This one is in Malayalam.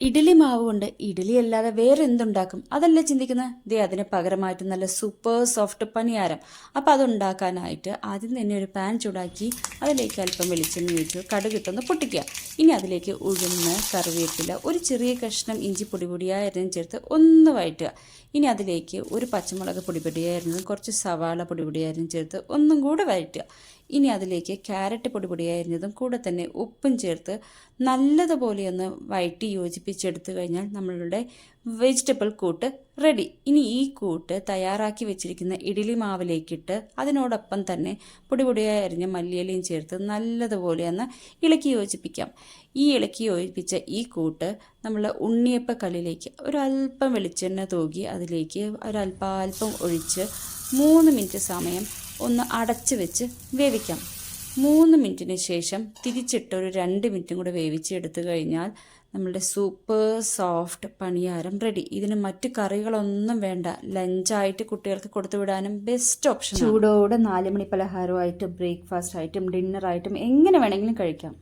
ഇഡ്ഡലി മാവ് കൊണ്ട് ഇഡ്ഡലി അല്ലാതെ വേറെ എന്തുണ്ടാക്കും? അതല്ലേ ചിന്തിക്കുന്നത് ദേ അതിന് പകരമായിട്ട് നല്ല സൂപ്പർ സോഫ്റ്റ് പണിയാരം അപ്പം അതുണ്ടാക്കാനായിട്ട് ആദ്യം തന്നെ ഒരു പാൻ ചൂടാക്കി അതിലേക്ക് അല്പം വെളിച്ചെണ്ണ ഒഴിച്ച് കടുകിട്ടൊന്ന് പൊട്ടിക്കുക. ഇനി അതിലേക്ക് ഉഴുന്ന് കറിവേപ്പില ഒരു ചെറിയ കഷ്ണം ഇഞ്ചി പൊടി പൊടിയായിരുന്നു ചേർത്ത് ഒന്ന് വഴറ്റുക. ഇനി അതിലേക്ക് ഒരു പച്ചമുളക് പൊടി പൊടിയായിരുന്നു കുറച്ച് സവാള പൊടി പൊടിയായിരുന്നു ചേർത്ത് ഒന്നും കൂടെ വഴറ്റുക. ഇനി അതിലേക്ക് ക്യാരറ്റ് പൊടി പൊടിയായിരുന്നതും കൂടെ തന്നെ ഉപ്പും ചേർത്ത് നല്ലതുപോലെ ഒന്ന് വഴറ്റി യോജിപ്പിച്ചെടുത്തു കഴിഞ്ഞാൽ നമ്മളുടെ വെജിറ്റബിൾ കൂട്ട് റെഡി. ഇനി ഈ കൂട്ട് തയ്യാറാക്കി വെച്ചിരിക്കുന്ന ഇഡ്ഡലി മാവിലേക്കിട്ട് അതിനോടൊപ്പം തന്നെ പൊടി പൊടിയായി അരിഞ്ഞ മല്ലിയിലയും ചേർത്ത് നല്ലതുപോലെ ഒന്ന് ഇളക്കി യോജിപ്പിക്കാം. ഈ ഇളക്കി യോജിപ്പിച്ച ഈ കൂട്ട് നമ്മൾ ഉണ്ണിയപ്പ കല്ലിലേക്ക് ഒരല്പം വെളിച്ചെണ്ണ തൂകി അതിലേക്ക് ഒരല്പാൽപ്പം ഒഴിച്ച് മൂന്ന് മിനിറ്റ് സമയം ഒന്ന് അടച്ചു വെച്ച് വേവിക്കാം. മൂന്ന് മിനിറ്റിന് ശേഷം തിരിച്ചിട്ട് ഒരു രണ്ട് മിനിറ്റും കൂടെ വേവിച്ചെടുത്തു കഴിഞ്ഞാൽ നമ്മളുടെ സൂപ്പർ സോഫ്റ്റ് പണിയാരം റെഡി. ഇതിന് മറ്റു കറികളൊന്നും വേണ്ട. ലഞ്ചായിട്ട് കുട്ടികൾക്ക് കൊടുത്തു വിടാനും ബെസ്റ്റ് ഓപ്ഷൻ ചൂടോടെ നാല് മണി പലഹാരമായിട്ടും ബ്രേക്ക്ഫാസ്റ്റ് ആയിട്ടും ഡിന്നറായിട്ടും എങ്ങനെ വേണമെങ്കിലും കഴിക്കാം.